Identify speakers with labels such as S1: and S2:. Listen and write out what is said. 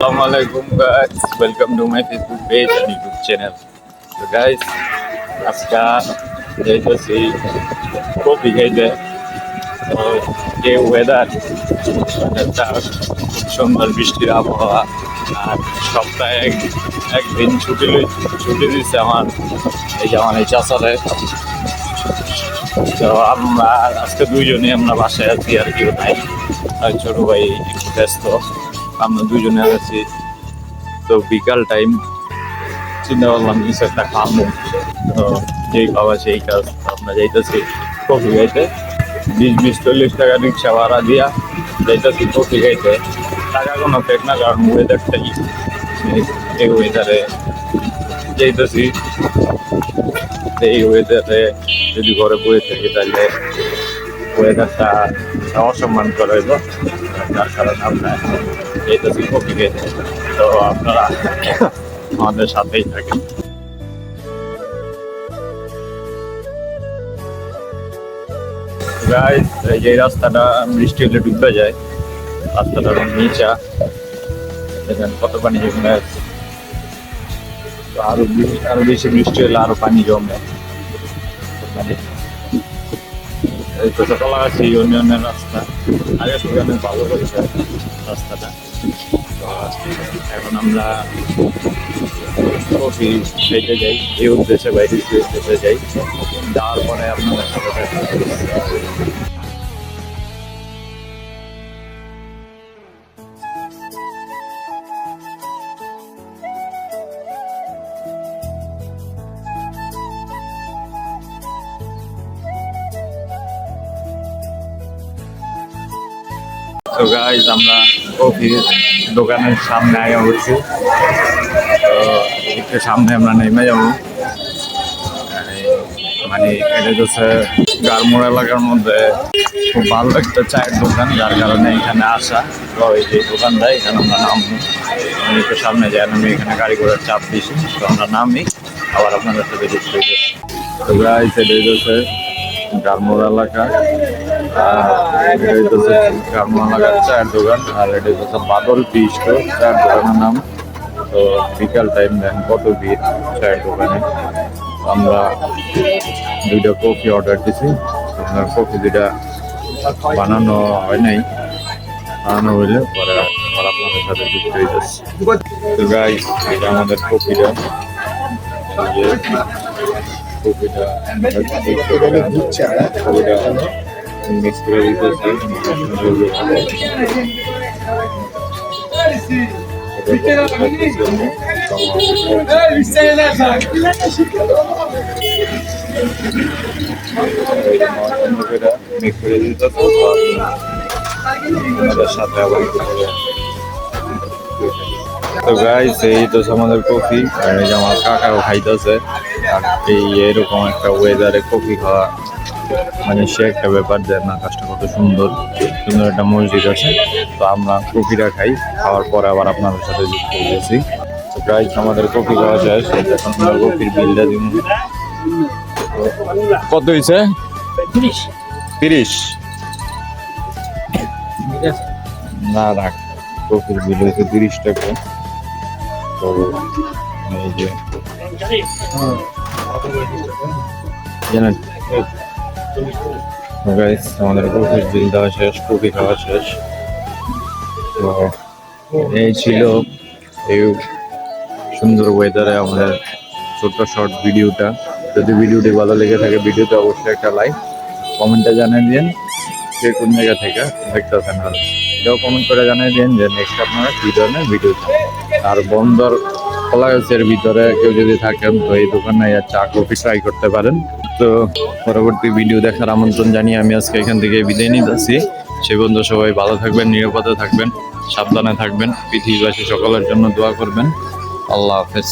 S1: Assalamu alaikum guys, welcome to my Facebook page and YouTube channel. So guys, আজকে যাইতেছি coffee খাইতে তো যে ওয়েদার ওয়েদারটা খুব সুন্দর বৃষ্টির আবহাওয়া আর সপ্তাহে এক একদিন ছুটি ছুটি দিচ্ছে আমার এই যে আমার এই চাষারে তো আমরা আজকে দুইজনে আমরা বাসায় আছি আর কেউ নাই আর ছোট ভাই ব্যস্ত আমরা দুজনে আছি। তো বিকাল টাইম চিন্তা করলাম কিছু একটা খাব তো যেই খাওয়া সেই কাজ, আমরা যাইতেছি কফি খাইতে বিশ বিশ চল্লিশ টাকা রিক্সা ভাড়া দিয়া যাইতেছি কফি খাইতে টাকা কোনো ফেক না, কারণ ওয়েদারটাই এই ওয়েদারে যাইতেছি। এই ওয়েদারে যদি ঘরে বসে থাকি তাহলে ওয়েদারটা অসম্মান করা হইব যার কারণে আমরা যেতেছি কফি খেতে তো আপনারা আমাদের সাথেই থাকেন। এই যে রাস্তাটা বৃষ্টি হলে ডুবে যায়, রাস্তাটা নিচা। দেখেন কত পানি জমে তো আরও আরও বেশি বৃষ্টি হলে আরও পানি জমে। মানে এই তো সকালগাছি ইউনিয়নের রাস্তা। আগে থেকে অনেক ভালো করেছে রাস্তাটা। এখন আমরা কফি খেতে যাই, এই উদ্দেশ্যে বাইরে উদ্দেশ্যে যাই। যাওয়ার পরে আপনাদের সাথে তো গাইজ আমরা কফি দোকানের সামনে আগে উঠছি তো সামনে আমরা নেমে যাব। মানে এটা হচ্ছে গারমোড় এলাকার মধ্যে খুব ভালো একটা চায়ের দোকান, যার কারণে এখানে আসা। তো এই যে দোকানটা, এখানে আমরা নামবো। আমি একটু সামনে যাই আমি এখানে গাড়ি ঘোড়ার চাপ বেশি তো আমরা নামি, আবার আপনাদের সাথে দেখতে হবে তো গাইজ এটা হচ্ছে গারমোড় এলাকা। চায়ের দোকান আর এটা হচ্ছে বাদল টি স্টোর চায়ের দোকানের নাম। তো বিকাল টাইম দেন কত ভিড় চায়ের দোকানে? আমরা দুইটা কফি অর্ডার দিছি। আমরা কফি দুইটা বানানো হয় নাই বানানো হইলে পরে আবার আপনাদের সাথে যুক্ত হয়ে যাচ্ছে। তো গাই এটা আমাদের কফিটা কফিটা কফিটা মিক্স করে দিতেছি মিক্স করে দিতেছি তো গাইস এই তো আমাদের কফি আর এই আমার কাকাও খাইতেছে। এই এরকম একটা ওয়েদারে কফি খাওয়া মানে সে একটা ব্যাপার যে না কাজটা কত সুন্দর সুন্দর একটা মসজিদ আছে। তো আমরা কফিটা খাই খাওয়ার পরে আবার আপনাদের সাথে যুক্ত হয়েছি তো গাইস আমাদের কফি খাওয়া শেষ এখন আমরা কফির বিলটা দিব। কত হয়েছে তিরিশ। না রাখ কফির বিল হয়েছে তিরিশ টাকা। তো এই যে জানেন গাইস আমাদের কফির বিল দেওয়া শেষ কফি খাওয়া শেষ। তো এই ছিল এই সুন্দর ওয়েদারে আমাদের ছোট্ট শর্ট ভিডিওটা যদি ভিডিওটি ভালো লেগে থাকে ভিডিওতে অবশ্যই একটা লাইক কমেন্টে জানিয়ে দিন কে কোন জায়গা থেকে দেখতেছেন আর এটাও কমেন্ট করে জানিয়ে দিন যে নেক্সট আপনারা কী ধরনের ভিডিও আর বন্দর কলাগাছের ভিতরে কেউ যদি থাকেন, তো এই দোকানে চা, কফি ট্রাই করতে পারেন। তো পরবর্তী ভিডিও দেখার আমন্ত্রণ জানিয়ে আমি আজকে এখান থেকে বিদায় নিতেছি সে বন্ধু সবাই ভালো থাকবেন, নিরাপদে থাকবেন, সাবধানে থাকবেন, পৃথিবীবাসী সকলের জন্য দোয়া করবেন। আল্লাহ হাফেজ।